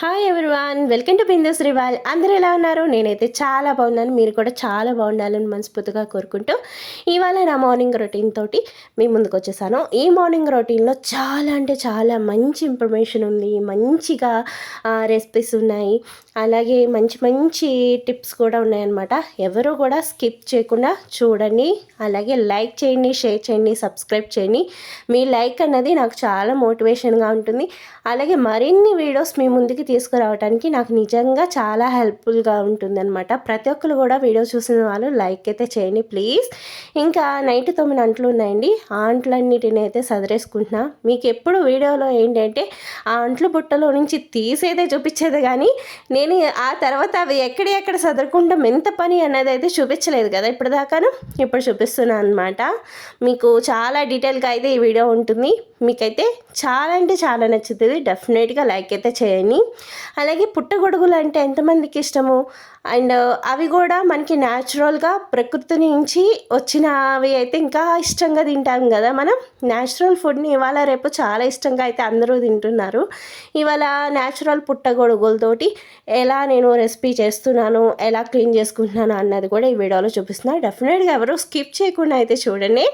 Hi everyone welcome to Bindas రివాల్ అందరూ ఎలా ఉన్నారు? నేనైతే చాలా బాగున్నాను. మీరు కూడా చాలా బాగుండాలని మనస్ఫూర్తిగా కోరుకుంటూ ఇవాళ నా మార్నింగ్ రొటీన్ తోటి మీ ముందుకు వచ్చేసాను. ఈ మార్నింగ్ రొటీన్లో చాలా అంటే చాలా మంచి ఇన్ఫర్మేషన్ ఉంది. మంచిగా రెసిపీస్ ఉన్నాయి. అలాగే మంచి మంచి టిప్స్ కూడా ఉన్నాయన్నమాట. ఎవరు కూడా స్కిప్ చేయకుండా చూడండి. అలాగే లైక్ చేయండి షేర్ చేయండి సబ్స్క్రైబ్ చేయండి. మీ లైక్ అన్నది నాకు చాలా మోటివేషన్గా ఉంటుంది. అలాగే మరిన్ని వీడియోస్ మీ ముందుకి తీసుకురావడానికి నాకు నిజంగా చాలా హెల్ప్ఫుల్గా ఉంటుందన్నమాట. ప్రతి ఒక్కరు కూడా వీడియో చూసిన వాళ్ళు లైక్ అయితే చేయండి ప్లీజ్. ఇంకా నైట్ తొమ్మిది అంట్లు ఉన్నాయండి. ఆ అంట్లన్నిటిని అయితే సదిరేసుకుంటున్నా. మీకు ఎప్పుడు వీడియోలో ఏంటంటే ఆ అంట్లు బుట్టలో నుంచి తీసేదే చూపించేదే కానీ నేను ఆ తర్వాత అవి ఎక్కడ ఎక్కడ సదురుకుంటాం ఎంత పని అనేది అయితే చూపించలేదు కదా ఇప్పుడు దాకాను ఇప్పుడు చూపిస్తున్నాను అనమాట మీకు చాలా డీటెయిల్గా అయితే ఈ వీడియో ఉంటుంది. మీకైతే చాలా అంటే చాలా నచ్చుతుంది. డెఫినెట్గా లైక్ అయితే చేయండి. అలాగే పుట్టగొడుగులు అంటే ఎంతమందికి ఇష్టము? అండ్ అవి కూడా మనకి న్యాచురల్గా ప్రకృతి నుంచి వచ్చినవి అయితే ఇంకా ఇష్టంగా తింటాం కదా మనం. న్యాచురల్ ఫుడ్ని ఇవాళ రేపు చాలా ఇష్టంగా అయితే అందరూ తింటున్నారు. ఇవాళ న్యాచురల్ పుట్టగొడుగులతోటి ఎలా నేను రెసిపీ చేస్తున్నాను ఎలా క్లీన్ చేసుకుంటున్నాను అన్నది కూడా ఈ వీడియోలో చూపిస్తున్నాను డెఫినెట్గా ఎవరు స్కిప్ చేయకుండా అయితే చూడండి.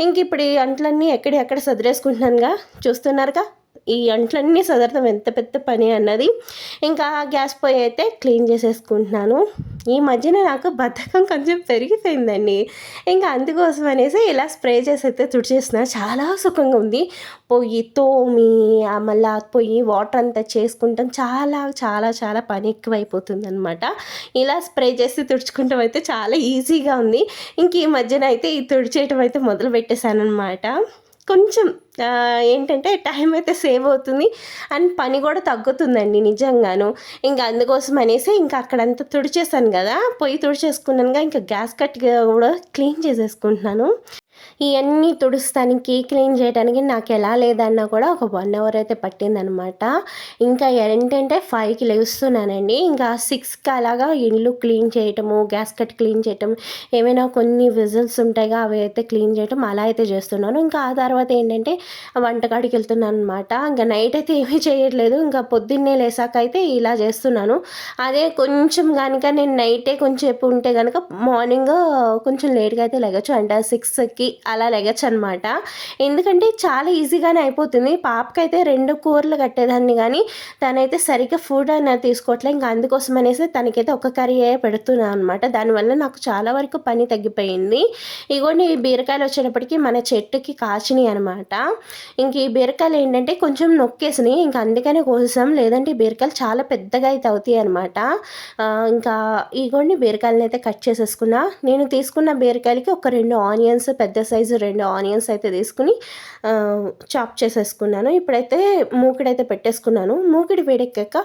ఇంక ఇప్పుడు ఈ అంట్లన్నీ ఎక్కడెక్కడ విధంగా చూస్తున్నారుగా. ఈ అంట్లన్నీ సదరడం ఎంత పెద్ద పని అన్నది ఇంకా గ్యాస్ పొయ్యి అయితే క్లీన్ చేసేసుకుంటున్నాను. ఈ మధ్యన నాకు బద్ధకం కొంచెం పెరిగిపోయిందండి. ఇంకా అందుకోసం అనేసి ఇలా స్ప్రే చేసి అయితే తుడిచేసిన చాలా సుఖంగా ఉంది. పొయ్యి తోమి మళ్ళీ పొయ్యి వాటర్ అంతా చేసుకుంటాం. చాలా చాలా చాలా పని ఎక్కువైపోతుంది అనమాట ఇలా స్ప్రే చేసి తుడుచుకుంటాం అయితే చాలా ఈజీగా ఉంది. ఇంక ఈ మధ్యన అయితే ఈ తుడిచేయటం అయితే మొదలు పెట్టేశాను అనమాట కొంచెం ఏంటంటే టైం అయితే సేవ్ అవుతుంది. అండ్ పని కూడా తగ్గుతుందండి నిజంగాను. ఇంకా అందుకోసం అనేసి ఇంకా అక్కడంతా తుడిచేసాను కదా. పొయ్యి తుడిచేసుకున్నానుగా ఇంకా గ్యాస్ కట్ కూడా క్లీన్ చేసేసుకుంటున్నాను. ఇవన్నీ తుడుస్తానికి క్లీన్ చేయడానికి నాకు ఎలా లేదన్నా కూడా ఒక వన్ అవర్ అయితే పట్టిందనమాట. ఇంకా ఏంటంటే ఫైవ్కి లేస్తున్నానండి. ఇంకా సిక్స్కి అలాగా ఇల్లు క్లీన్ చేయటము గ్యాస్ కట్ క్లీన్ చేయటం ఏమైనా కొన్ని విజిల్స్ ఉంటాయిగా అవి అయితే క్లీన్ చేయటం అలా అయితే చేస్తున్నాను. ఇంకా ఆ తర్వాత ఏంటంటే వంటకాడికి వెళ్తున్నాను అనమాట ఇంకా నైట్ అయితే ఏమీ చేయట్లేదు. ఇంకా పొద్దున్నే లేసాక అయితే ఇలా చేస్తున్నాను. అదే కొంచెం కనుక నేను నైటే కొంచెం ఉంటే కనుక మార్నింగ్ కొంచెం లేట్గా అయితే లెగచ్చు. అంటే సిక్స్కి అలా లెగచ్చనమాట. ఎందుకంటే చాలా ఈజీగానే అయిపోతుంది. పాపకైతే రెండు కూరలు కట్టేదాన్ని కానీ తనైతే సరిగ్గా ఫుడ్ అనేది తీసుకోవట్లే. ఇంకా అందుకోసం అనేసి తనకైతే ఒక కర్రీ పెడుతున్నాను అనమాట. దానివల్ల నాకు చాలా వరకు పని తగ్గిపోయింది. ఇగోండి ఈ బీరకాయలు వచ్చేటప్పటికి మన చెట్టుకి కాచినాయి అనమాట. ఇంక ఈ బీరకాయలు ఏంటంటే కొంచెం నొక్కేసినాయి. ఇంకా అందుకనే కోసాం లేదంటే ఈ బీరకాయలు చాలా పెద్దగా అయితే అవుతాయి అనమాట. ఇంకా ఇగోండి బీరకాయలను అయితే కట్ చేసేసుకున్నా. నేను తీసుకున్న బీరకాయలకి ఒక రెండు ఆనియన్స్ పెద్ద సైజు రెండు ఆనియన్స్ అయితే తీసుకుని చాప్ చేసేసుకున్నాను. ఇప్పుడైతే మూకిడైతే పెట్టేసుకున్నాను. మూకిడి వేడెక్కాక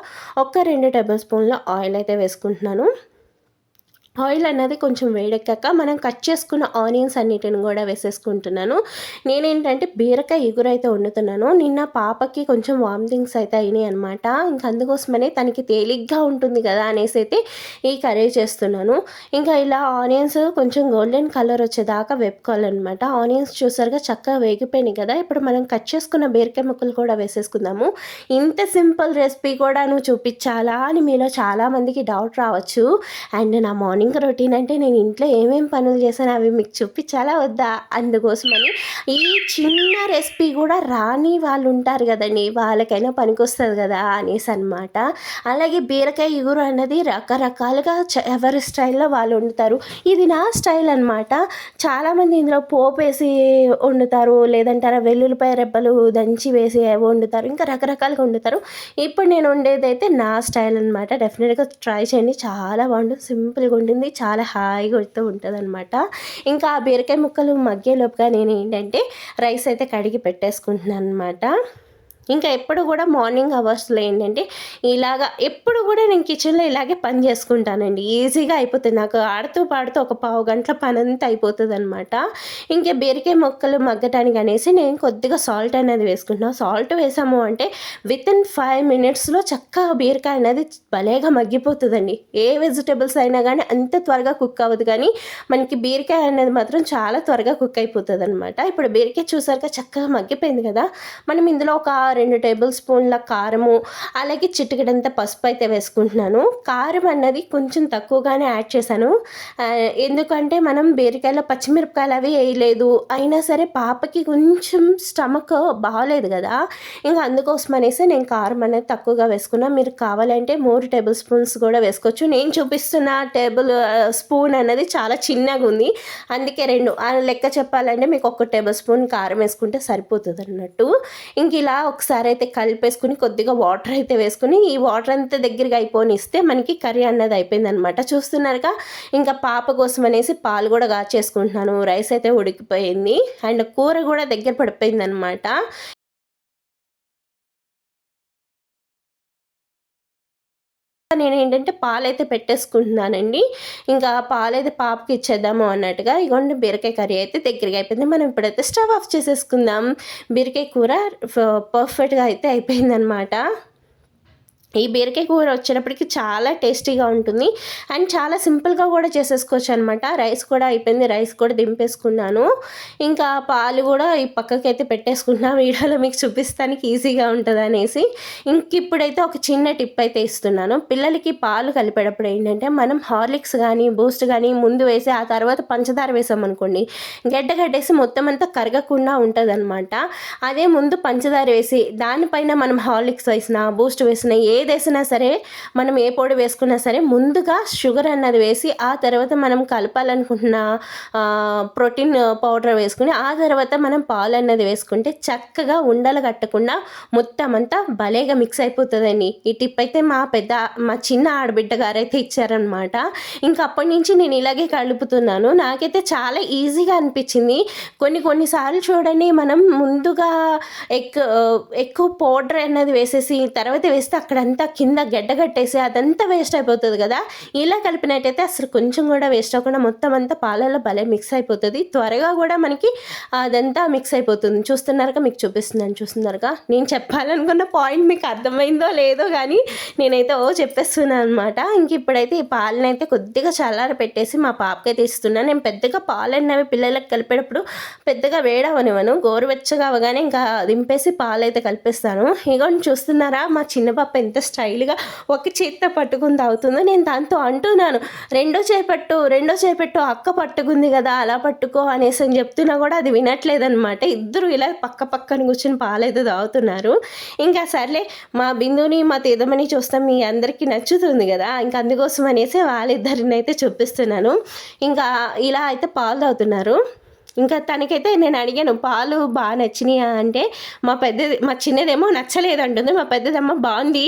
ఒక రెండు టేబుల్ స్పూన్ల ఆయిల్ అయితే వేసుకుంటున్నాను. ఆయిల్ అనేది కొంచెం వేడెక్కాక మనం కట్ చేసుకున్న ఆనియన్స్ అన్నిటిని కూడా వేసేసుకుంటున్నాను. నేనేంటంటే బీరకాయ ఎగురు అయితే వండుతున్నాను. నిన్న పాపకి కొంచెం వామిటింగ్స్ అయితే అయినాయి అనమాట ఇంక అందుకోసమనే తనకి తేలిగ్గా ఉంటుంది కదా అనేసి అయితే ఈ కర్రీ చేస్తున్నాను. ఇంకా ఇలా ఆనియన్స్ కొంచెం గోల్డెన్ కలర్ వచ్చేదాకా వేపుకోవాలన్నమాట. ఆనియన్స్ చూసారుగా చక్కగా వేగిపోయినాయి కదా. ఇప్పుడు మనం కట్ చేసుకున్న బీరకాయ ముక్కలు కూడా వేసేసుకుందాము. ఇంత సింపుల్ రెసిపీ కూడా నువ్వు చూపించాలా అని మీలో చాలామందికి డౌట్ రావచ్చు. అండ్ నా మార్నింగ్ మార్నింగ్ రొటీన్ అంటే నేను ఇంట్లో ఏమేమి పనులు చేశాను అవి మీకు చూపించాలా వద్దా? అందుకోసమని ఈ చిన్న రెసిపీ కూడా రాని వాళ్ళు ఉంటారు కదండి. వాళ్ళకైనా పనికొస్తుంది కదా అనేసి అనమాట అలాగే బీరకాయ ఇగురు అన్నది రకరకాలుగా ఎవరి స్టైల్లో వాళ్ళు వండుతారు. ఇది నా స్టైల్ అనమాట చాలామంది ఇందులో పోపు వేసి వండుతారు లేదంటే వెల్లుల్లిపాయ రెబ్బలు దంచి వేసి వండుతారు ఇంకా రకరకాలుగా వండుతారు. ఇప్పుడు నేను వండేది అయితే నా స్టైల్ అనమాట డెఫినెట్గా ట్రై చేయండి. చాలా బాగుంటుంది. సింపుల్గా ఉంటుంది వండింది చాలా హాయిగా ఉంటుంది అనమాట ఇంకా ఆ బీరకాయ ముక్కలు మగ్గేలోపుగా నేను ఏంటంటే రైస్ అయితే కడిగి పెట్టేసుకుంటున్నాను అనమాట ఇంకా ఎప్పుడు కూడా మార్నింగ్ అవర్స్లో ఏంటంటే ఇలాగా ఎప్పుడు కూడా నేను కిచెన్లో ఇలాగే పని చేసుకుంటానండి. ఈజీగా అయిపోతుంది. నాకు ఆడుతూ పాడుతూ ఒక పావు గంటల పని అంతా అయిపోతుంది అనమాట ఇంకా బీరకాయ మొక్కలు మగ్గటానికి అనేసి నేను కొద్దిగా సాల్ట్ అనేది వేసుకుంటున్నాను సాల్ట్ వేసాము అంటే విత్ ఇన్ ఫైవ్ మినిట్స్లో చక్కగా బీరకాయ అనేది భలేగా మగ్గిపోతుందండి. ఏ వెజిటేబుల్స్ అయినా కానీ అంత త్వరగా కుక్ అవ్వదు. కానీ మనకి బీరకాయ అనేది మాత్రం చాలా త్వరగా కుక్ అయిపోతుంది అనమాట ఇప్పుడు బీరకాయ చూసారుగా చక్కగా మగ్గిపోయింది కదా! మనం ఇందులో ఒక రెండు టేబుల్ స్పూన్ల కారము అలాగే చిటికెడంత పసుపు అయితే వేసుకుంటున్నాను. కారం అన్నది కొంచెం తక్కువగానే యాడ్ చేశాను. ఎందుకంటే మనం బీరకాయలో పచ్చిమిరపకాయలు అవి వేయలేదు. అయినా సరే పాపకి కొంచెం స్టమక్ బాగాలేదు కదా. ఇంకా అందుకోసం అనేసి నేను కారం అనేది తక్కువగా వేసుకున్నా. మీరు కావాలంటే మూడు టేబుల్ స్పూన్స్ కూడా వేసుకోవచ్చు. నేను చూపిస్తున్న టేబుల్ స్పూన్ అనేది చాలా చిన్నగా ఉంది. అందుకే రెండు ఆ లెక్క చెప్పాలంటే మీకు ఒక టేబుల్ స్పూన్ కారం వేసుకుంటే సరిపోతుంది అన్నట్టు. ఇంక ఇలా ఒకసారి అయితే కలిపేసుకుని కొద్దిగా వాటర్ అయితే వేసుకుని ఈ వాటర్ అంతా దగ్గరగా అయిపోనిస్తే మనకి కర్రీ అన్నది అయిపోయిందనమాట చూస్తున్నారుగా ఇంకా పాప కోసం అనేసి పాలు కూడా కాచేసుకుంటున్నాను. రైస్ అయితే ఉడికిపోయింది. అండ్ కూర కూడా దగ్గర పడిపోయింది నేను ఏంటంటే పాలైతే పెట్టేసుకుంటున్నానండి. ఇంకా పాలైతే పాపకి ఇచ్చేద్దాము అన్నట్టుగా ఇగోండి బీరకాయ కర్రీ అయితే దగ్గరగా అయిపోయింది. మనం ఇప్పుడైతే స్టవ్ ఆఫ్ చేసేసుకుందాం. బీరకాయ కూర పర్ఫెక్ట్గా అయితే అయిపోయిందనమాట ఈ బీరకాయ కూర వచ్చినప్పటికి చాలా టేస్టీగా ఉంటుంది. అండ్ చాలా సింపుల్గా కూడా చేసేసుకోవచ్చు అనమాట రైస్ కూడా అయిపోయింది. రైస్ కూడా దింపేసుకున్నాను. ఇంకా పాలు కూడా ఈ పక్కకి అయితే పెట్టేసుకున్నా. వీడియోలో మీకు చూపిస్తానికి ఈజీగా ఉంటుంది అనేసి ఇంక ఇప్పుడైతే ఒక చిన్న టిప్ అయితే ఇస్తున్నాను. పిల్లలకి పాలు కలిపేటప్పుడు ఏంటంటే మనం హార్లిక్స్ కానీ బూస్ట్ కానీ ముందు వేసి ఆ తర్వాత పంచదార వేసామనుకోండి గడ్డ గడ్డేసి మొత్తం అంతా కరగకుండా ఉంటుంది అనమాట అదే ముందు పంచదార వేసి దానిపైన మనం హార్లిక్స్ వేసినా బూస్ట్ వేసిన ఏ ఏదేసినా సరే మనం ఏ పొడి వేసుకున్నా సరే ముందుగా షుగర్ అన్నది వేసి ఆ తర్వాత మనం కలపాలనుకుంటున్న ప్రోటీన్ పౌడర్ వేసుకుని ఆ తర్వాత మనం పాలు అన్నది వేసుకుంటే చక్కగా ఉండలు కట్టకుండా మొత్తం అంతా భలేగా మిక్స్ అయిపోతుందండి. ఈ టిప్ అయితే మా పెద్ద మా చిన్న ఆడబిడ్డ గారైతే ఇచ్చారనమాట ఇంకా అప్పటి నుంచి నేను ఇలాగే కలుపుతున్నాను. నాకైతే చాలా ఈజీగా అనిపించింది. కొన్ని కొన్నిసార్లు చూడండి మనం ముందుగా ఎక్కువ ఎక్కువ పౌడర్ అన్నది వేసేసి తర్వాత వేస్తే అక్కడ అదంతా కింద గడ్డ కట్టేసి అదంతా వేస్ట్ అయిపోతుంది కదా? ఇలా కలిపినట్టయితే అసలు కొంచెం కూడా వేస్ట్ అవ్వకుండా మొత్తం అంతా పాలలో భలే మిక్స్ అయిపోతుంది. త్వరగా కూడా మనకి అదంతా మిక్స్ అయిపోతుంది. చూస్తున్నారుగా? మీకు చూపిస్తున్నాను. చూస్తున్నారుగా? నేను చెప్పాలనుకున్న పాయింట్ మీకు అర్థమైందో లేదో కానీ నేనైతే ఓ చెప్పేస్తున్నాను అనమాట ఇంక ఇప్పుడైతే ఈ పాలను అయితే కొద్దిగా చల్లార పెట్టేసి మా పాపకైతే ఇస్తున్నాను నేను పెద్దగా పాలు అనేవి పిల్లలకు కలిపేటప్పుడు పెద్దగా వేడవనివ్వను. గోరువెచ్చగా అవగానే ఇంకా దింపేసి పాలు అయితే కలిపేస్తాను. ఇగోండి చూస్తున్నారా? మా చిన్న పాప ఎంత స్టైల్గా ఒక చేత్తో పట్టుకుని తాగుతుందో. నేను దాంతో అంటున్నాను రెండో చేపట్టు రెండో చేపట్టు అక్క పట్టుకుంది కదా అలా పట్టుకో అనేసి అని చెప్తున్నా కూడా అది వినట్లేదన్నమాట. ఇద్దరు ఇలా పక్క పక్కన కూర్చొని పాలైతే తాగుతున్నారు. ఇంకా సర్లే మా బిందుని మా తేదమని చూస్తాం మీ అందరికీ నచ్చుతుంది కదా ఇంకా అందుకోసం అనేసి వాళ్ళిద్దరిని అయితే చూపిస్తున్నాను. ఇంకా ఇలా అయితే పాలు తాగుతున్నారు. ఇంకా తనకైతే నేను అడిగాను పాలు బాగా నచ్చినాయా? అంటే మా పెద్దది మా చిన్నదేమో నచ్చలేదు అంటుంది. మా పెద్దదమ్మ బాగుంది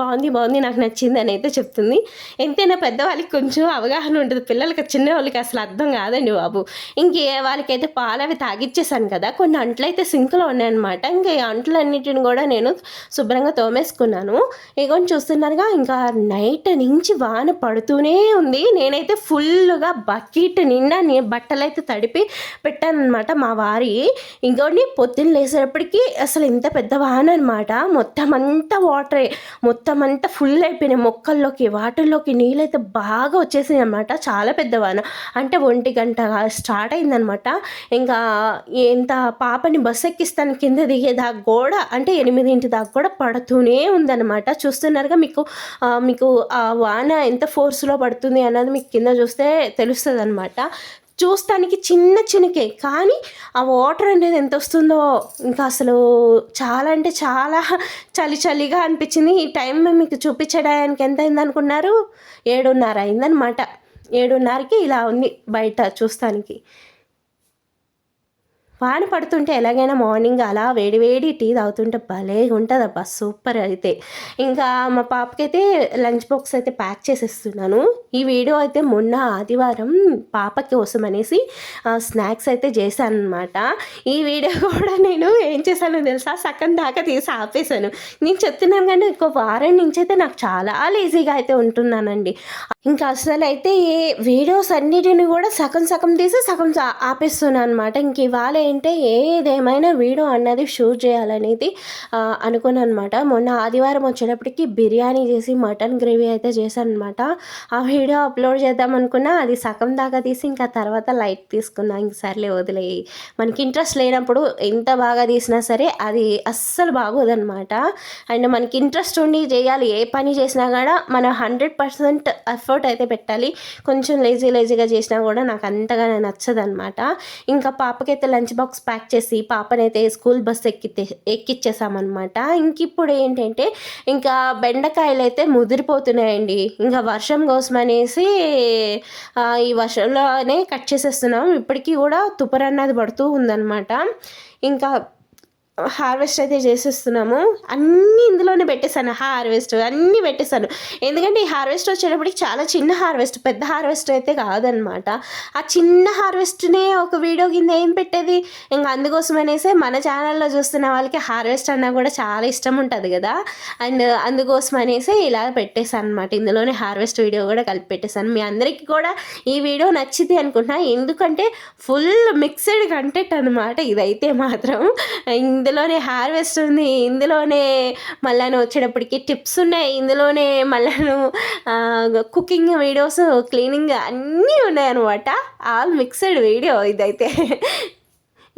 బాగుంది బాగుంది నాకు నచ్చింది అని అయితే చెప్తుంది. ఎంతైనా పెద్దవాళ్ళకి కొంచెం అవగాహన ఉంటుంది. పిల్లలకి చిన్న వాళ్ళకి అసలు అర్థం కాదండి బాబు. ఇంకే వాళ్ళకైతే పాలు అవి తాగిచ్చేసాను కదా కొన్ని అంట్లు అయితే సింక్లో ఉన్నాయన్నమాట. ఇంకా ఈ అంట్లన్నిటిని కూడా నేను శుభ్రంగా తోమేసుకున్నాను. ఇగోని చూస్తున్నారుగా ఇంకా నైట్ నుంచి వాన పడుతూనే ఉంది. నేనైతే ఫుల్గా బకెట్ నిండా నేను బట్టలు అయితే తడిపి పెట్టానమాట మా వారి. ఇంకోటి పొద్దున్న లేసేటప్పటికి అసలు ఇంత పెద్ద వాన అనమాట మొత్తం అంతా వాటరే. మొత్తం అంతా ఫుల్ అయిపోయినాయి. మొక్కల్లోకి వాటర్లోకి నీళ్ళైతే బాగా వచ్చేసినాయి అనమాట చాలా పెద్ద వాన. అంటే ఒంటి గంట స్టార్ట్ అయిందనమాట ఇంకా ఎంత పాపని బస్ ఎక్కిస్తాను కింద దిగేదాకా కూడా అంటే ఎనిమిదింటి దాకా కూడా పడుతూనే ఉందన్నమాట. చూస్తున్నారుగా మీకు మీకు ఆ వాన ఎంత ఫోర్స్లో పడుతుంది అన్నది మీకు కింద చూస్తే తెలుస్తుంది అనమాట చూస్తానికి చిన్న చిన్నకే కానీ ఆ వాటర్ అనేది ఎంత వస్తుందో ఇంకా అసలు చాలా అంటే చాలా చలి చలిగా అనిపించింది. ఈ టైం మీకు చూపించడానికి ఎంత అయింది అనుకున్నారు ఏడున్నర అయిందనమాట ఏడున్నరకి ఇలా ఉంది బయట చూస్తానికి. వాన పడుతుంటే ఎలాగైనా మార్నింగ్ అలా వేడి వేడి టీ తాగుతుంటే భలే ఉంటుంది అబ్బా సూపర్ అయితే. ఇంకా మా పాపకైతే లంచ్ బాక్స్ అయితే ప్యాక్ చేసేస్తున్నాను. ఈ వీడియో అయితే మొన్న ఆదివారం పాప కోసం అనేసి స్నాక్స్ అయితే చేశాను అనమాట ఈ వీడియో కూడా నేను ఏం చేశానో తెలుసా? సగం దాకా తీసి ఆపేశాను. నేను చెప్తున్నాను కానీ ఒక వారం నుంచి అయితే నాకు చాలా లేజీగా అయితే ఉంటున్నానండి. ఇంకా అసలు అయితే ఏ వీడియోస్ అన్నిటిని కూడా సగం సగం తీసి సగం ఆపేస్తున్నాను అనమాట ఇంక ఇవాళ ఏంటంటే ఏదేమైనా వీడియో అన్నది షూట్ చేయాలనేది అనుకున్నాను అనమాట మొన్న ఆదివారం వచ్చేటప్పటికి బిర్యానీ చేసి మటన్ గ్రేవీ అయితే చేశాను అనమాట ఆ వీడియో అప్లోడ్ చేద్దాం అనుకున్నా అది సగం దాకా తీసి ఇంకా తర్వాత లైట్ తీసుకున్నా ఇంక సర్లే వదిలేయి. మనకి ఇంట్రెస్ట్ లేనప్పుడు ఎంత బాగా తీసినా సరే అది అస్సలు బాగోదన్నమాట. అండ్ మనకి ఇంట్రెస్ట్ ఉండి చేయాలి. ఏ పని చేసినా కూడా మన హండ్రెడ్ పర్సెంట్ ఎఫర్ట్ అయితే పెట్టాలి. కొంచెం లేజీ లేజీగా చేసినా కూడా నాకు అంతగా నచ్చదు అనమాట ఇంకా పాపకైతే లంచ్ బాక్స్ ప్యాక్ చేసి పాపనైతే స్కూల్ బస్ ఎక్కితే ఎక్కిచ్చేసామన్నమాట. ఇంక ఇప్పుడు ఏంటంటే ఇంకా బెండకాయలు అయితే ముదిరిపోతున్నాయండి. ఇంకా వర్షం కోసం అనేసి ఈ వర్షంలోనే కట్ చేసేస్తున్నాం. ఇప్పటికీ కూడా తుపరన్నది పడుతూ ఉందన్నమాట. ఇంకా హార్వెస్ట్ అయితే చేసేస్తున్నాము. అన్నీ ఇందులోనే పెట్టేశాను. హార్వెస్ట్ అన్నీ పెట్టేశాను. ఎందుకంటే ఈ హార్వెస్ట్ వచ్చేటప్పటికి చాలా చిన్న హార్వెస్ట్ పెద్ద హార్వెస్ట్ అయితే కాదనమాట ఆ చిన్న హార్వెస్ట్నే ఒక వీడియో కింద ఏం పెట్టేది? ఇంకా అందుకోసం అనేసి మన ఛానల్లో చూస్తున్న వాళ్ళకి హార్వెస్ట్ అన్నా కూడా చాలా ఇష్టం ఉంటుంది కదా. అండ్ అందుకోసం అనేసి ఇలా పెట్టేశాను అనమాట ఇందులోనే హార్వెస్ట్ వీడియో కూడా కలిపి పెట్టేశాను. మీ అందరికీ కూడా ఈ వీడియో నచ్చింది అనుకుంటున్నా. ఎందుకంటే ఫుల్ మిక్స్డ్ కంటెంట్ అనమాట ఇదైతే మాత్రం. ఇందులోనే హార్వెస్ట్ ఉంది ఇందులోనే మళ్ళాను వచ్చేటప్పటికి టిప్స్ ఉన్నాయి ఇందులోనే మళ్ళాను కుకింగ్ వీడియోస్ క్లీనింగ్ అన్నీ ఉన్నాయన్నమాట. ఆల్ మిక్స్డ్ వీడియో ఇదైతే.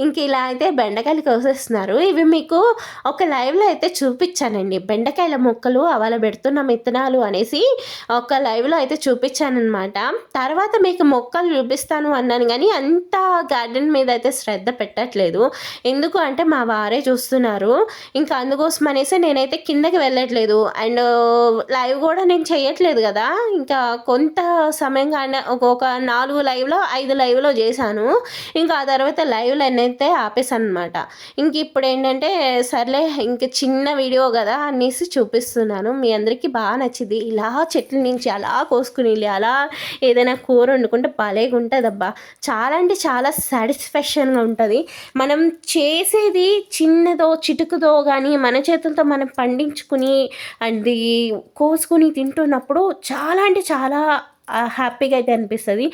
ఇంక ఇలా అయితే బెండకాయలు కోసేస్తున్నారు. ఇవి మీకు ఒక లైవ్లో అయితే చూపించానండి. బెండకాయల మొక్కలు అవల పెడుతున్నాం విత్తనాలు అనేసి ఒక లైవ్లో అయితే చూపించానమాట తర్వాత మీకు మొక్కలు చూపిస్తాను అన్నాను కానీ అంత గార్డెన్ మీద అయితే శ్రద్ధ పెట్టట్లేదు. ఎందుకు అంటే మా వారే చూస్తున్నారు. ఇంకా అందుకోసం అనేసి నేనైతే కిందకి వెళ్ళట్లేదు. అండ్ లైవ్ కూడా నేను చేయట్లేదు కదా. ఇంకా కొంత సమయంగా ఒక- ఒక నాలుగు లైవ్లో ఐదు లైవ్లో చేశాను. ఇంకా ఆ తర్వాత లైవ్లో అయితే ఆపేసాను అనమాట ఇంక ఇప్పుడు ఏంటంటే సర్లే ఇంక చిన్న వీడియో కదా అనేసి చూపిస్తున్నాను. మీ అందరికీ బాగా నచ్చింది. ఇలా చెట్ల నుంచి అలా కోసుకుని వెళ్ళి అలా ఏదైనా కూర వండుకుంటే భలేగా ఉంటుంది అబ్బా చాలా అంటే చాలా సాటిస్ఫాక్షన్గా ఉంటుంది. మనం చేసేది చిన్నదో చిటుకుదో కానీ మన చేతులతో మనం పండించుకుని అది కోసుకుని తింటున్నప్పుడు చాలా అంటే చాలా హ్యాపీగా అయితే అనిపిస్తుంది.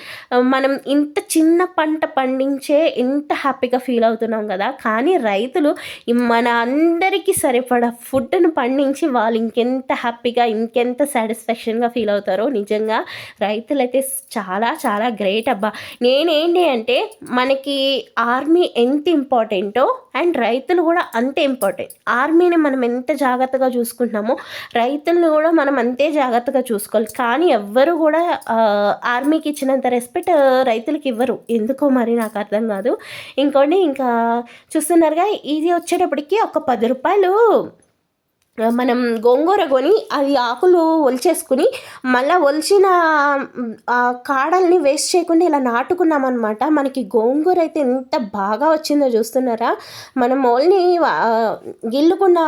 మనం ఇంత చిన్న పంట పండించే ఇంత హ్యాపీగా ఫీల్ అవుతున్నాం కదా. కానీ రైతులు మన అందరికీ సరిపడా ఫుడ్ను పండించి వాళ్ళు ఇంకెంత హ్యాపీగా ఇంకెంత సాటిస్ఫాక్షన్గా ఫీల్ అవుతారో నిజంగా రైతులు అయితే చాలా చాలా గ్రేట్ అబ్బా. నేనేంటి అంటే మనకి ఆర్మీ ఎంత ఇంపార్టెంటో అండ్ రైతులు కూడా అంతే ఇంపార్టెంట్. ఆర్మీని మనం ఎంత జాగ్రత్తగా చూసుకుంటున్నామో రైతులను కూడా మనం అంతే జాగ్రత్తగా చూసుకోవాలి. కానీ ఎవ్వరు కూడా ఆర్మీకి ఇచ్చినంత రెస్పెక్ట్ రైతులకి ఇవ్వరు. ఎందుకో మరి నాకు అర్థం కాదు. ఇంకోటి ఇంకా చూస్తున్నారుగా ఇది వచ్చేటప్పటికి ఒక పది రూపాయలు మనం గోంగూర కొని అది ఆకులు ఒలిచేసుకుని మళ్ళీ ఒలిచిన కాడల్ని వేస్ట్ చేయకుండా ఇలా నాటుకున్నాం అనమాట మనకి గోంగూర అయితే ఎంత బాగా వచ్చిందో చూస్తున్నారా? మనం ఓన్లీ గిల్లుకున్న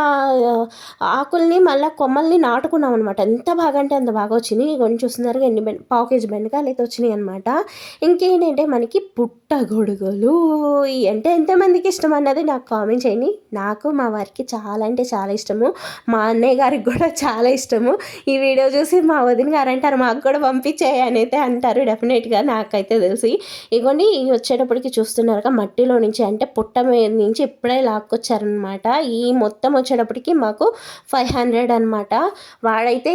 ఆకుల్ని మళ్ళీ కొమ్మల్ని నాటుకున్నాం అనమాట ఎంత బాగా అంటే అంత బాగా వచ్చింది. కొన్ని చూస్తున్నారు ఎన్ని బెండ్ పావు కేజీ బెండకాయలు అయితే వచ్చినాయి అనమాట ఇంకేంటంటే మనకి పుట్టగొడుగులు ఈ అంటే ఎంతమందికి ఇష్టం అన్నది నాకు కామెంట్ చేయండి. నాకు మా వారికి చాలా అంటే చాలా ఇష్టము. మా అన్నయ్య గారికి కూడా చాలా ఇష్టము. ఈ వీడియో చూసి మా వదిన గారు అంటారు మాకు కూడా పంపించేయి అని అయితే అంటారు డెఫినెట్గా నాకైతే తెలిసి. ఇగోండి ఇవి వచ్చేటప్పటికి చూస్తున్నారుగా మట్టిలో నుంచి అంటే పుట్ట మీద నుంచి ఇప్పుడే లాక్కొచ్చారనమాట ఈ మొత్తం వచ్చేటప్పటికి మాకు ఫైవ్ హండ్రెడ్ అనమాట వాడైతే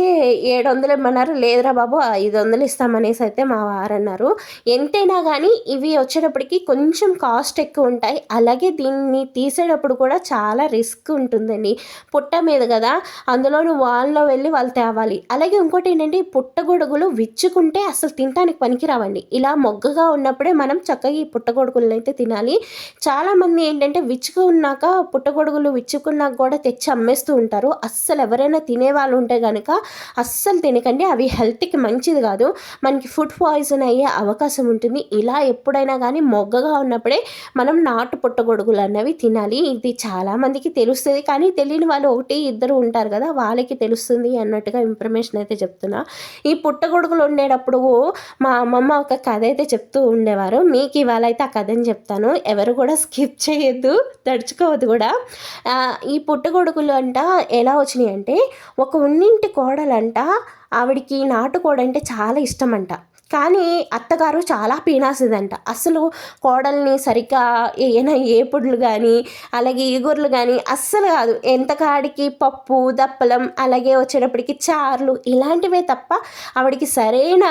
ఏడు వందలు ఇమ్మన్నారు. లేదురా బాబు ఐదు వందలు ఇస్తామనేసి అయితే మా వారు అన్నారు ఎంతైనా కానీ ఇవి వచ్చేటప్పుడు వచ్చేటప్పటికి కొంచెం కాస్ట్ ఎక్కువ ఉంటాయి. అలాగే దీన్ని తీసేటప్పుడు కూడా చాలా రిస్క్ ఉంటుందండి. పుట్ట మీద కదా అందులోను వాళ్ళలో వెళ్ళి వాళ్ళు తేవాలి. అలాగే ఇంకోటి ఏంటంటే పుట్టగొడుగులు విచ్చుకుంటే అసలు తినడానికి పనికిరావండి. ఇలా మొగ్గగా ఉన్నప్పుడే మనం చక్కగా ఈ పుట్టగొడుగులను అయితే తినాలి. చాలామంది ఏంటంటే విచ్చుకున్నాక పుట్టగొడుగులు విచ్చుకున్నాక కూడా తెచ్చి అమ్మేస్తూ ఉంటారు. అస్సలు ఎవరైనా తినేవాళ్ళు ఉంటే కనుక అస్సలు తినకండి. అవి హెల్త్కి మంచిది కాదు. మనకి ఫుడ్ పాయిజన్ అయ్యే అవకాశం ఉంటుంది. ఇలా ఎప్పుడైనా కానీ కానీ మొగ్గగా ఉన్నప్పుడే మనం నాటు పుట్టగొడుగులు అన్నవి తినాలి. ఇది చాలామందికి తెలుస్తుంది. కానీ తెలియని వాళ్ళు ఒకటి ఇద్దరు ఉంటారు కదా వాళ్ళకి తెలుస్తుంది అన్నట్టుగా ఇన్ఫర్మేషన్ అయితే చెప్తున్నా. ఈ పుట్టగొడుగులు ఉండేటప్పుడు మా అమ్మమ్మ ఒక కథ అయితే చెప్తూ ఉండేవారు. మీకు ఇవాళ అయితే ఆ కథని చెప్తాను. ఎవరు కూడా స్కిప్ చేయొద్దు తడుచుకోవద్దు కూడా. ఈ పుట్టగొడుగులు అంట ఎలా వచ్చినాయి అంటే ఒక ఉన్నింటి కోడలంట ఆవిడికి నాటుకోడంటే చాలా ఇష్టమంట. కానీ అత్తగారు చాలా పీనాసిదంట. అసలు కోడల్ని సరిగ్గా ఏమైనా ఏపుడులు కానీ అలాగే ఈగుర్లు కానీ అస్సలు కాదు. ఎంత కాడికి పప్పు దప్పలం అలాగే వచ్చేటప్పటికి చార్లు ఇలాంటివే తప్ప ఆవిడికి సరైన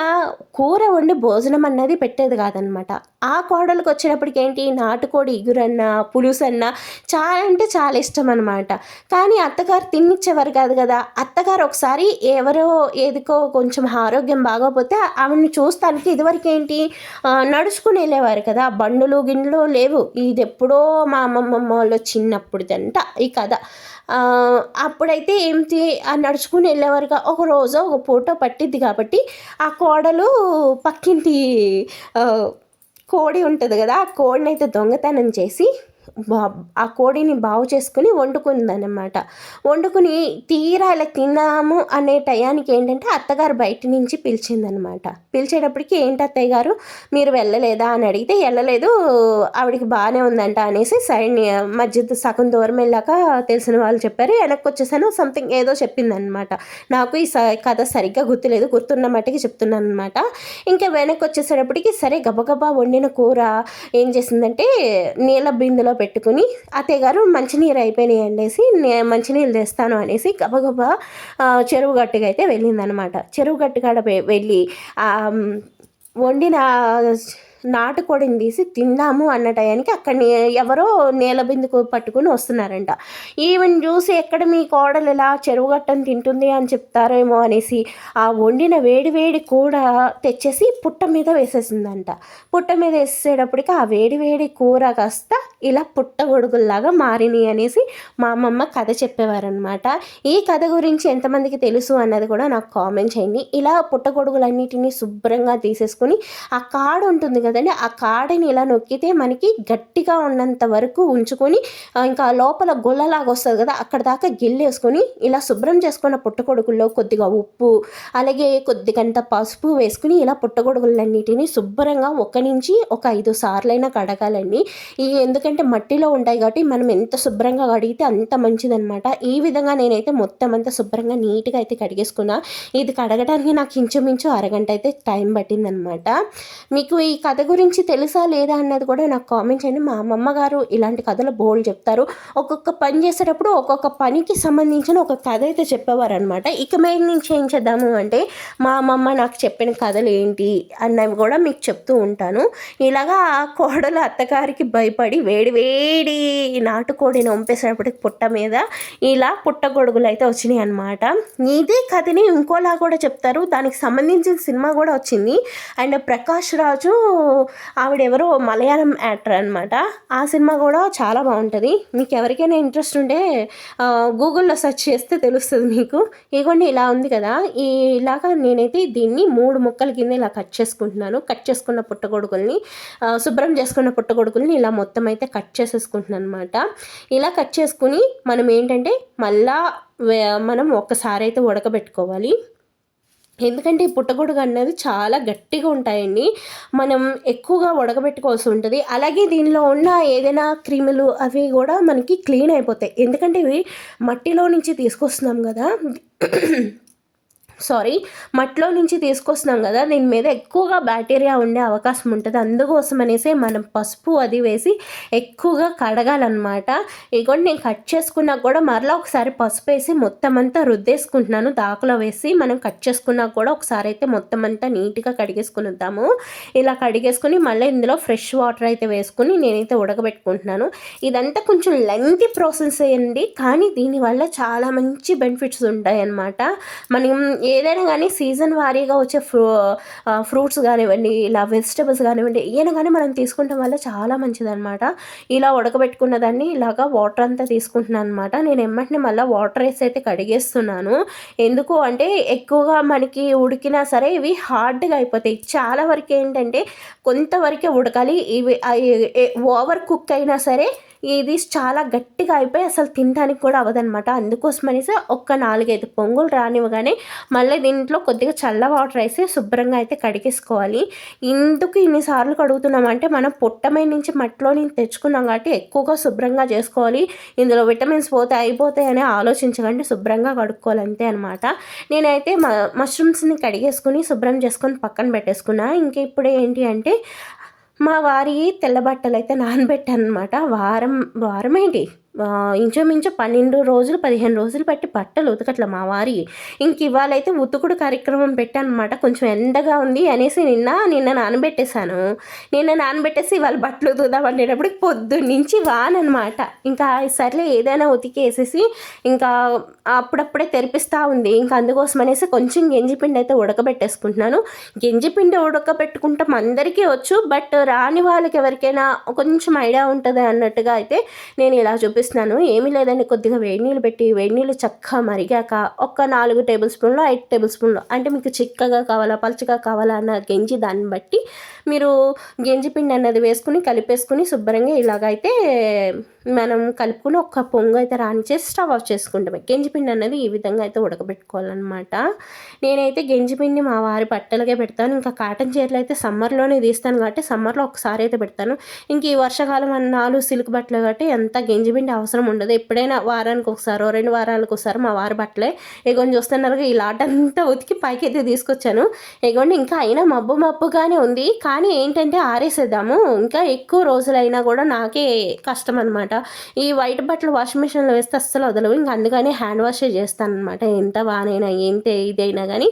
కూర వండి భోజనం అన్నది పెట్టేది కాదనమాట ఆ కోడలకు వచ్చేటప్పటికి ఏంటి? నాటుకోడి ఇగురన్న పులుసన్న చాలా అంటే చాలా ఇష్టం అనమాట కానీ అత్తగారు తిన్నిచ్చేవారు కాదు కదా. అత్తగారు ఒకసారి ఎవరో ఏదికో కొంచెం ఆరోగ్యం బాగోపోతే ఆవిడని చూ చూస్తానికి ఇదివరకు ఏంటి నడుచుకుని వెళ్ళేవారు కదా బండులు గిన్నెలు లేవు. ఇది ఎప్పుడో మా అమ్మమ్మ వాళ్ళు చిన్నప్పుడుదంట ఈ కథ. అప్పుడైతే ఏంటి నడుచుకుని వెళ్ళేవారుగా ఒక రోజు ఒక ఫోటో పట్టిద్ది కాబట్టి ఆ కోడలు పక్కింటి కోడి ఉంటుంది కదా ఆ కోడిని అయితే దొంగతనం చేసి ఆ కోడిని బాగు చేసుకుని వండుకుందనమాట వండుకుని తీరా ఇలా తిన్నాము అనే టయానికి ఏంటంటే అత్తగారు బయట నుంచి పిలిచిందనమాట పిలిచేటప్పటికి ఏంటి అత్తయ్య గారు? మీరు వెళ్ళలేదా అని అడిగితే వెళ్ళలేదు ఆవిడకి బాగానే ఉందంట అనేసి సైడ్ మధ్య సగం దూరం వెళ్ళాక తెలిసిన వాళ్ళు చెప్పారు వెనక్కి వచ్చేసాను సంథింగ్ ఏదో చెప్పిందనమాట నాకు ఈ స కథ సరిగ్గా గుర్తులేదు గుర్తున్న మట్టికి చెప్తున్నాను అనమాట ఇంకా వెనక్కి వచ్చేసేటప్పటికి సరే గబగబా వండిన కూర ఏం చేసిందంటే నీళ్ళ బిందులో పెట్టుకుని అత్తయ్య గారు మంచినీరు అయిపోయినాయి అనేసి నేను మంచినీళ్ళు తెస్తాను అనేసి గబగబా చెరువు గట్టుకు అయితే వెళ్ళిందనమాట. చెరువు గట్టు కాడ వెళ్ళి వండిన నాటుకోడిని తీసి తిందాము అన్న టయానికి అక్కడ నే- ఎవరో నేల బిందుకు పట్టుకుని వస్తున్నారంట. ఈవెన్ చూసి ఎక్కడ మీ కోడలు ఇలా చెరువు గట్టని తింటుంది అని చెప్తారేమో అనేసి ఆ వండిన వేడి వేడి కూర తెచ్చేసి పుట్ట మీద వేసేసిందంట. పుట్ట మీద వేసేటప్పటికి ఆ వేడి వేడి కూర కాస్త ఇలా పుట్ట గొడుగుల్లాగా మారినాయి అనేసి మా అమ్మమ్మ కథ చెప్పేవారనమాట ఈ కథ గురించి ఎంతమందికి తెలుసు అన్నది కూడా నాకు కామెంట్ చేయండి. ఇలా పుట్టగొడుగులన్నిటినీ శుభ్రంగా తీసేసుకుని ఆ కాడ ఉంటుంది కదండి ఆ కాడని ఇలా నొక్కితే మనకి గట్టిగా ఉన్నంత వరకు ఉంచుకొని ఇంకా లోపల గొల్లలాగా వస్తుంది కదా అక్కడ దాకా గిల్లేసుకొని ఇలా శుభ్రం చేసుకున్న పుట్టగొడుగుల్లో కొద్దిగా ఉప్పు అలాగే కొద్దిగంత పసుపు వేసుకుని ఇలా పుట్టగొడుగులన్నిటిని శుభ్రంగా ఒక నుంచి ఒక ఐదు సార్లైనా కడగాలండి. ఈ ఎందుకంటే మట్టిలో ఉంటాయి కాబట్టి మనం ఎంత శుభ్రంగా కడిగితే అంత మంచిదన్నమాట. ఈ విధంగా నేనైతే మొత్తం అంతా శుభ్రంగా నీట్గా అయితే కడిగేసుకున్నా. ఇది కడగడానికి నాకు ఇంచుమించు అరగంట అయితే టైం పట్టిందనమాట మీకు ఈ కథ గురించి తెలుసా లేదా అన్నది కూడా నాకు కామెంట్ చేయండి. మా అమ్మమ్మ గారు ఇలాంటి కథలు బోల్డ్ చెప్తారు. ఒక్కొక్క పని చేసేటప్పుడు ఒక్కొక్క పనికి సంబంధించిన ఒక కథ అయితే చెప్పేవారు అనమాట ఇక మీద నుంచి ఏం చేద్దాము అంటే మా అమ్మమ్మ నాకు చెప్పిన కథలు ఏంటి అన్నవి కూడా మీకు చెప్తూ ఉంటాను. ఇలాగా ఆ కోడలు అత్తగారికి భయపడి వేడి వేడి నాటుకోడిని వంపేసేటప్పటికి పుట్ట మీద ఇలా పుట్టగొడుగులు అయితే వచ్చినాయి అనమాట ఇదే కథని ఇంకోలా కూడా చెప్తారు. దానికి సంబంధించిన సినిమా కూడా వచ్చింది. అండ్ ప్రకాష్ రాజు ఆవిడెవరో మలయాళం యాక్టర్ అనమాట ఆ సినిమా కూడా చాలా బాగుంటుంది. మీకు ఎవరికైనా ఇంట్రెస్ట్ ఉంటే గూగుల్లో సెర్చ్ చేస్తే తెలుస్తుంది మీకు. ఇగోండి ఇలా ఉంది కదా. ఈ ఇలాగా నేనైతే దీన్ని మూడు ముక్కల కింద ఇలా కట్ చేసుకుంటున్నాను. కట్ చేసుకున్న పుట్టగొడుకుల్ని శుభ్రం చేసుకున్న పుట్టగొడుకుల్ని ఇలా మొత్తం అయితే కట్ చేసేసుకుంటున్నాను అనమాట ఇలా కట్ చేసుకుని మనం ఏంటంటే మళ్ళా మనం ఒక్కసారి అయితే ఉడకబెట్టుకోవాలి. ఎందుకంటే ఈ పుట్టగొడుగు అన్నది చాలా గట్టిగా ఉంటాయండి. మనం ఎక్కువగా ఉడకబెట్టుకోవాల్సి ఉంటుంది. అలాగే దీనిలో ఉన్న ఏదైనా క్రిములు అవి కూడా మనకి క్లీన్ అయిపోతాయి. ఎందుకంటే ఇవి మట్టిలో నుంచి తీసుకొస్తున్నాం కదా. సారీ మట్టిలో నుంచి తీసుకొస్తున్నాం కదా దీని మీద ఎక్కువగా బ్యాక్టీరియా ఉండే అవకాశం ఉంటుంది. అందుకోసం అనేసి మనం పసుపు అది వేసి ఎక్కువగా కడగాలన్నమాట. ఇగోండి నేను కట్ చేసుకున్నా కూడా మరలా ఒకసారి పసుపు వేసి మొత్తం అంతా రుద్దేసుకుంటున్నాను. దాకలో వేసి మనం కట్ చేసుకున్నా కూడా ఒకసారి అయితే మొత్తం అంతా నీట్గా కడిగేసుకుని వద్దాము ఇలా కడిగేసుకుని మళ్ళీ ఇందులో ఫ్రెష్ వాటర్ అయితే వేసుకుని నేనైతే ఉడకబెట్టుకుంటున్నాను. ఇదంతా కొంచెం లెంతీ ప్రాసెస్ అయ్యండి కానీ దీనివల్ల చాలా మంచి బెనిఫిట్స్ ఉంటాయి అన్నమాట మనం ఏదైనా కానీ సీజన్ వారీగా వచ్చే ఫ్రూ ఫ్రూట్స్ కానివ్వండి ఇలా వెజిటబుల్స్ కానివ్వండి ఏదైనా కానీ మనం తీసుకుంటాం వల్ల చాలా మంచిదన్నమాట. ఇలా ఉడకబెట్టుకున్న దాన్ని ఇలాగా వాటర్ అంతా తీసుకుంటున్నాను అనమాట నేను ఎమ్మటిని మళ్ళీ వాటర్ వేసి అయితే కడిగేస్తున్నాను. ఎందుకు అంటే ఎక్కువగా మనకి ఉడికినా సరే ఇవి హార్డ్గా అయిపోతాయి. చాలా వరకు ఏంటంటే కొంతవరకే ఉడకాలి. ఇవి ఓవర్ కుక్ అయినా సరే ఇది చాలా గట్టిగా అయిపోయి అసలు తినడానికి కూడా అవ్వదనమాట అందుకోసమనేసి ఒక్క నాలుగైదు పొంగులు రానివ్వగానే మళ్ళీ దీంట్లో కొద్దిగా చల్ల వాటర్ వేసి శుభ్రంగా అయితే కడిగేసుకోవాలి. ఇందుకు ఇన్నిసార్లు కడుగుతున్నామంటే మనం పుట్టమై నుంచి మట్టిలో నుంచి తెచ్చుకున్నాం కాబట్టి ఎక్కువగా శుభ్రంగా చేసుకోవాలి. ఇందులో విటమిన్స్ పోతే అయిపోతాయి అని ఆలోచించకండి శుభ్రంగా కడుక్కోవాలి అంతే అనమాట నేనైతే మష్రూమ్స్ని కడిగేసుకుని శుభ్రం చేసుకొని పక్కన పెట్టేసుకున్నా. ఇంకా ఇప్పుడు ఏంటి అంటే మా వారి తెల్లబట్టలు అయితే నానబెట్టాను అనమాట వారం వారమేంటి? ఇంచుమించు పన్నెండు రోజులు పదిహేను రోజులు పట్టి బట్టలు ఉతకట్ల మా వారి. ఇంక ఇవాళైతే ఉతుకుడు కార్యక్రమం పెట్టానమాట. కొంచెం ఎండగా ఉంది అనేసి నిన్న నిన్న నానబెట్టేశాను. నిన్న నానబెట్టేసి ఇవాళ బట్టలు ఉతుకుదాం అనేటప్పుడు పొద్దున్న నుంచి వానమాట ఇంకా సర్లే ఏదైనా ఉతికేసేసి ఇంకా అప్పుడప్పుడే తెరిపిస్తూ ఉంది. ఇంకా అందుకోసం అనేసి కొంచెం గెంజిపిండి అయితే ఉడకబెట్టేసుకుంటున్నాను. గెంజిపిండి ఉడకబెట్టుకుంటాం అందరికీ వచ్చు బట్ రాని వాళ్ళకి ఎవరికైనా కొంచెం ఐడియా ఉంటుంది అన్నట్టుగా అయితే నేను ఇలా చూపిస్తాను చేస్తున్నాను. ఏమీ లేదండి. కొద్దిగా వేడి నీళ్ళు పెట్టి వేడి నీళ్ళు చక్కగా మరిగాక ఒక నాలుగు టేబుల్ స్పూన్లు ఐదు టేబుల్ స్పూన్లు. అంటే మీకు చిక్కగా కావాలా పలుచగా కావాలా అన్న గెంజి దాన్ని బట్టి మీరు గెంజి పిండి అన్నది వేసుకుని కలిపేసుకుని శుభ్రంగా ఇలాగైతే మనం కలుపుకుని ఒక పొంగు అయితే రానిచ్చే స్టవ్ ఆఫ్ చేసుకుంటాం. గెంజిపిండి అనేది ఈ విధంగా అయితే ఉడకబెట్టుకోవాలన్నమాట. నేనైతే గెంజిపిండి మా వారి బట్టలకే పెడతాను. ఇంకా కాటన్ చీరలు అయితే సమ్మర్లోనే తీస్తాను కాబట్టి సమ్మర్లో ఒకసారి అయితే పెడతాను. ఇంక ఈ వర్షాకాలం అన్నాలు సిల్క్ బట్టలు కాబట్టి ఎంత గెంజిపిండి అవసరం ఉండదు. ఎప్పుడైనా వారానికి ఒకసారి రెండు వారాలకు ఒకసారి మా వారి బట్టలే. ఎగోని చూస్తున్నారు ఈ లాట్ అంతా ఉతికి పైకి అయితే తీసుకొచ్చాను. ఎగోండి ఇంకా అయినా మబ్బు మబ్బుగానే ఉంది. కానీ ఏంటంటే ఆరేసేద్దాము. ఇంకా ఎక్కువ రోజులైనా కూడా నాకే కష్టం అనమాట ఈ వైట్ బట్టలు వాషింగ్ మిషన్లో వేస్తే అస్సలు వదలవు. ఇంకా అందుకని హ్యాండ్ వాషే చేస్తాను అనమాట ఎంత బాగానైనా ఏంటే ఇదైనా కానీ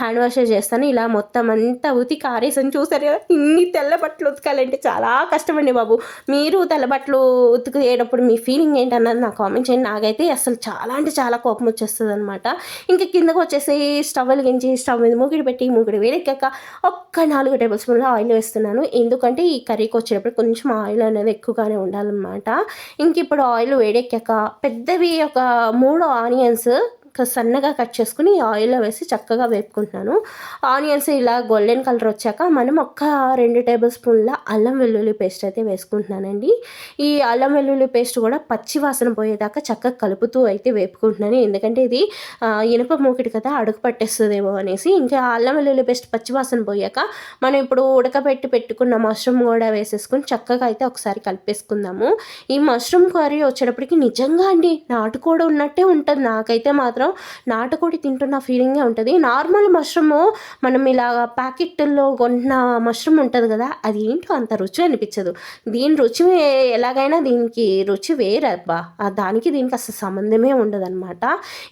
హ్యాండ్ వాషే చేస్తాను. ఇలా మొత్తం అంతా ఉతికి ఆరేసని చూసారు కదా ఇన్ని తెల్ల బట్టలు ఉతకాలంటే చాలా కష్టమండి బాబు. మీరు తెల్ల బట్టలు ఉతికేటప్పుడు మీ ఫీలింగ్ ఏంటన్నది నాకు కామెంట్ చేయండి. నాకైతే అసలు చాలా అంటే చాలా కోపం వచ్చేస్తుంది అనమాట ఇంకా కిందకు వచ్చేసి స్టవ్ వెలిగించి స్టవ్ మీద మూగిడి పెట్టి మూగిడి వేడెక్కాక ఒక్క నాలుగు టేబుల్ స్పూన్ల ఆయిల్ వేస్తున్నాను. ఎందుకంటే ఈ కర్రీకి వచ్చేటప్పుడు కొంచెం ఆయిల్ అనేది ఎక్కువగానే ఉండాలన్నమాట. ఇంక ఇప్పుడు ఆయిల్ వేడెక్కాక పెద్దవి ఒక మూడు ఆనియన్స్ సన్నగా కట్ చేసుకుని ఆయిల్లో వేసి చక్కగా వేపుకుంటున్నాను. ఆనియన్స్ ఇలా గోల్డెన్ కలర్ వచ్చాక మనం ఒక్క రెండు టేబుల్ స్పూన్ల అల్లం వెల్లుల్లి పేస్ట్ అయితే వేసుకుంటున్నానండి. ఈ అల్లం వెల్లుల్లి పేస్ట్ కూడా పచ్చి వాసన పోయేదాకా చక్కగా కలుపుతూ అయితే వేపుకుంటున్నాను. ఎందుకంటే ఇది ఇనుప మూకిడి కదా అడుగు పట్టేస్తుందేమో అనేసి ఇంకా అల్లం వెల్లుల్లి పేస్ట్ పచ్చి వాసన పోయాక మనం ఇప్పుడు ఉడకబెట్టి పెట్టుకున్న మష్రూమ్ కూడా వేసేసుకుని చక్కగా అయితే ఒకసారి కలిపేసుకుందాము. ఈ మష్రూమ్ కర్రీ వచ్చేటప్పటికి నిజంగా అండి నాటుకోడి ఉన్నట్టే ఉంటుంది. నాకైతే మాత్రం నాటుకోడి తింటున్న ఫీలింగే ఉంటుంది. నార్మల్ మష్రూమ్ మనం ఇలా ప్యాకెట్లో కొన్న మష్రూమ్ ఉంటుంది కదా అది ఏంటో అంత రుచి అనిపించదు. దీని రుచి ఎలాగైనా దీనికి రుచి వేరబ్బా. దానికి దీనికి అసలు సంబంధమే ఉండదన్నమాట.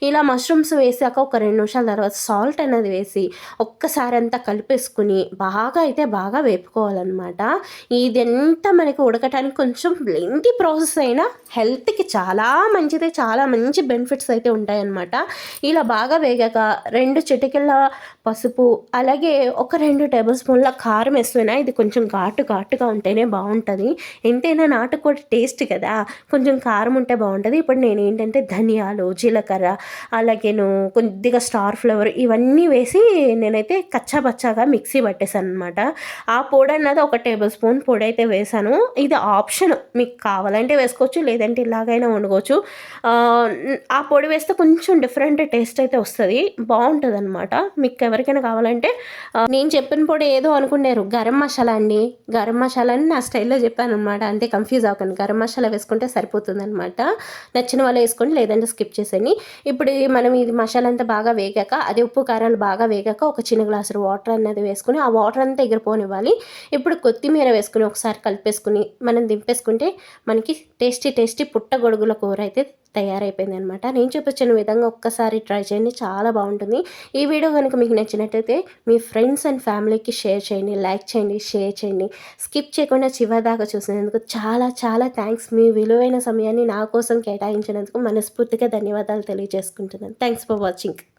ఇలా మష్రూమ్స్ వేసాక ఒక రెండు నిమిషాల తర్వాత సాల్ట్ అనేది వేసి ఒక్కసారి అంతా కలిపేసుకుని బాగా అయితే బాగా వేపుకోవాలన్నమాట. ఇదంతా మనకి ఉడకటానికి కొంచెం లెంతి ప్రాసెస్ అయినా హెల్త్కి చాలా మంచిది చాలా మంచి బెనిఫిట్స్ అయితే ఉంటాయన్నమాట. ఇలా బాగా వేగాక రెండు చిటికెళ్ళ పసుపు అలాగే ఒక రెండు టేబుల్ స్పూన్ల కారం వేస్తున్నా ఇది కొంచెం ఘాటు ఘాటుగా ఉంటేనే బాగుంటుంది. ఎంతైనా నాటుకోడి టేస్ట్ కదా. కొంచెం కారం ఉంటే బాగుంటుంది. ఇప్పుడు నేను ఏంటంటే ధనియాలు జీలకర్ర అలాగేను కొద్దిగా స్టార్ ఫ్లవర్ ఇవన్నీ వేసి నేనైతే కచ్చా బచ్చాగా మిక్సీ పట్టేశాను అనమాట ఆ పొడి అన్నది ఒక టేబుల్ స్పూన్ పొడి అయితే వేసాను. ఇది ఆప్షన్ మీకు కావాలంటే వేసుకోవచ్చు లేదంటే ఇలాగైనా వండుకోవచ్చు. ఆ పొడి వేస్తే కొంచెం డిఫరెంట్ టేస్ట్ అయితే వస్తుంది. బాగుంటుంది అనమాట మీకు ఎవరికైనా కావాలంటే నేను చెప్పిన పొడి ఏదో అనుకున్నారు. గరం మసాలా అండి. గరం మసాలా అని నా స్టైల్లో చెప్పాను అనమాట అంతే కన్ఫ్యూజ్ అవ్వకండి. గరం మసాలా వేసుకుంటే సరిపోతుంది అనమాట నచ్చిన వాళ్ళు వేసుకోండి లేదంటే స్కిప్ చేసేయండి. ఇప్పుడు మనం ఇది మసాలా అంతా బాగా వేగాక అది ఉప్పు కారాలు బాగా వేగాక ఒక చిన్న గ్లాసు వాటర్ అనేది వేసుకుని ఆ వాటర్ అంతా ఎగిరిపోనివ్వాలి ఇప్పుడు కొత్తిమీర వేసుకుని ఒకసారి కలిపేసుకుని మనం దింపేసుకుంటే మనకి టేస్టీ టేస్టీ పుట్టగొడుగుల కూర అయితే తయారైపోయింది అనమాట నేను చూపించిన విధంగా ఒక్కసారి ట్రై చేయండి చాలా బాగుంటుంది. ఈ వీడియో కనుక మీకు నచ్చినట్టయితే మీ ఫ్రెండ్స్ అండ్ ఫ్యామిలీకి షేర్ చేయండి లైక్ చేయండి షేర్ చేయండి. స్కిప్ చేయకుండా చివరిదాకా చూసినందుకు చాలా చాలా థ్యాంక్స్. మీ విలువైన సమయాన్ని నా కోసం కేటాయించినందుకు మనస్ఫూర్తిగా ధన్యవాదాలు తెలియజేసుకుంటున్నాను. Thanks for watching.